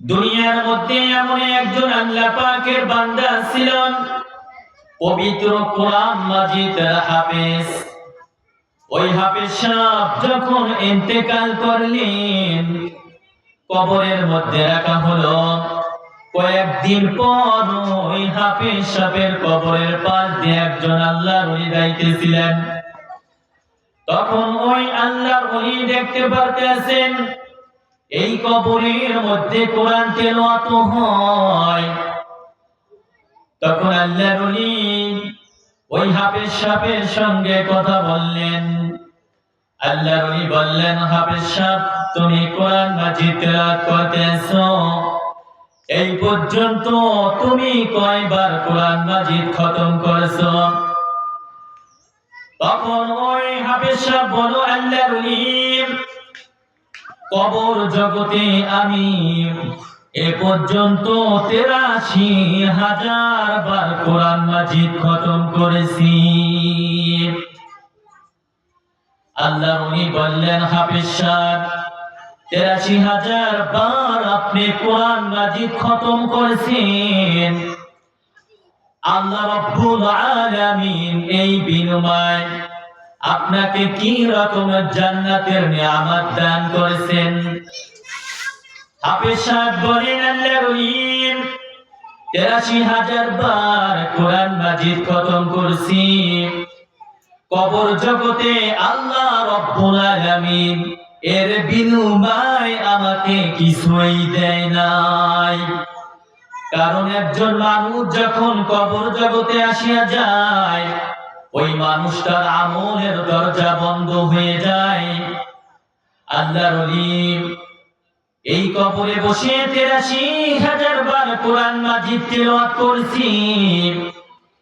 দুনিয়ার মধ্যে এমন একজন আল্লাহ পাকের বান্দা ছিলেন, পবিত্র কোরআন মাজিদের হাফেজ। ওই হাফেজ সাহেব যখন ইন্তেকাল করলেন, কবরের মধ্যে রাখা হলো। কয়েকদিন পর ওই হাফেজ সাহেবের কবরের পাশ একজন আল্লাহর ওলি যাইতেছিলেন তখন ওই ওলি দেখতে পারতেছেন। এই কবরের মধ্যে কোরআন হয়। তখন আল্লাহর ওলি ওই হাফেজ সঙ্গে কথা বললেন। আল্লাহর ওলি বললেন, হাফেজ সাহেব, তুমি কোরআন মাজিদ তেলাওয়াত এই পর্যন্ত তুমি কয়বার কোরআন মাজিদ খতম করেছ? কবর জগতে আমি এ পর্যন্ত তেরাশি হাজার বার কোরআন মাজিদ খতম করেছি। আল্লাহ উনি বললেন হাফিজ সাহেব তেরাশি হাজার বার আপনি কোরআন মাজিদ খতম করেছেন। আল্লাহ রব্বুল আলামিন এই বিনিময় আপনাকে কি রকমের জান্নাতের নিয়ামত দান করেছেন? হাফেজ বলেন তেরাশি হাজার বার কোরআন মাজিদ খতম করছি। কবর জগতে আল্লাহ রব্বুল আলামিন এর বিনিময় আমাকে কিছুই দেয় নাই। কারণ একজন মানুষ যখন কবর জগতে আসিয়া যায়, ওই মানুষটার আমলের দরজা বন্ধ হয়ে যায়। আল্লাহর এই কবরে বসে তেরাশি হাজার বার কোরআন মাজিদ তেলাওয়াত করছি।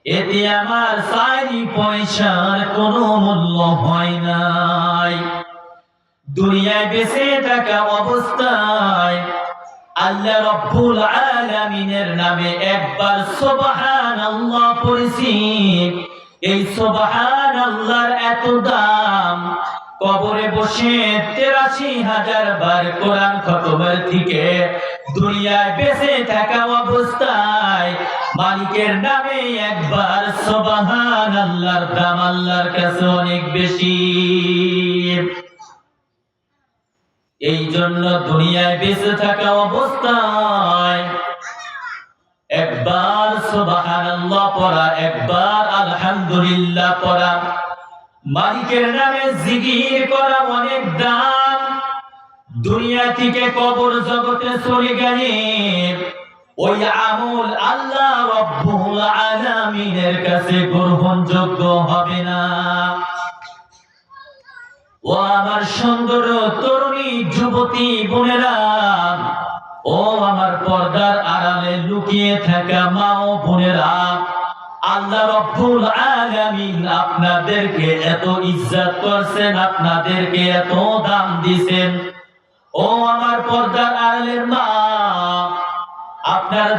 এতে আমার সারি পয়সার কোনো মূল্য হয় নাই। দুনিয়ায় বেঁচে থাকা অবস্থায় আল্লাহ রব্বুল আলামিনের নামে একবার সুবহানাল্লাহ পড়েছি। এই সুবহান আল্লাহর এত দাম, কবরে বসে তেরাশি হাজার বার কোরআন খতমের থেকে দুনিয়ায় বেঁচে থাকা অবস্থায় মালিকের নামে একবার সোবাহান আল্লাহর দাম আল্লাহর কাছে অনেক বেশি। এই জন্য দুনিয়ায় বেঁচে থাকা অবস্থায় একবার সুবহানাল্লাহ পড়া, একবার আলহামদুলিল্লাহ পড়া। মালিকের নামে জিকির করা অনেক দাম দুনিয়া থেকে কবর জগতে চলে গেলে ওই আমল আল্লাহ রব্বুল আলামিনের কাছে গ্রহণযোগ্য হবে না। ও আমার সুন্দর তরুণী যুবতী বোনেরা, ও আমার পর্দার আড়ালে লুকিয়ে থাকা মা ও বোনেরা, আল্লাহ রব্বুল আলামিন আপনাদেরকে এত ইজ্জত করছেন, আপনাদেরকে এত দাম দিছেন। ও আমার পর্দার আড়ালের মা, আপনার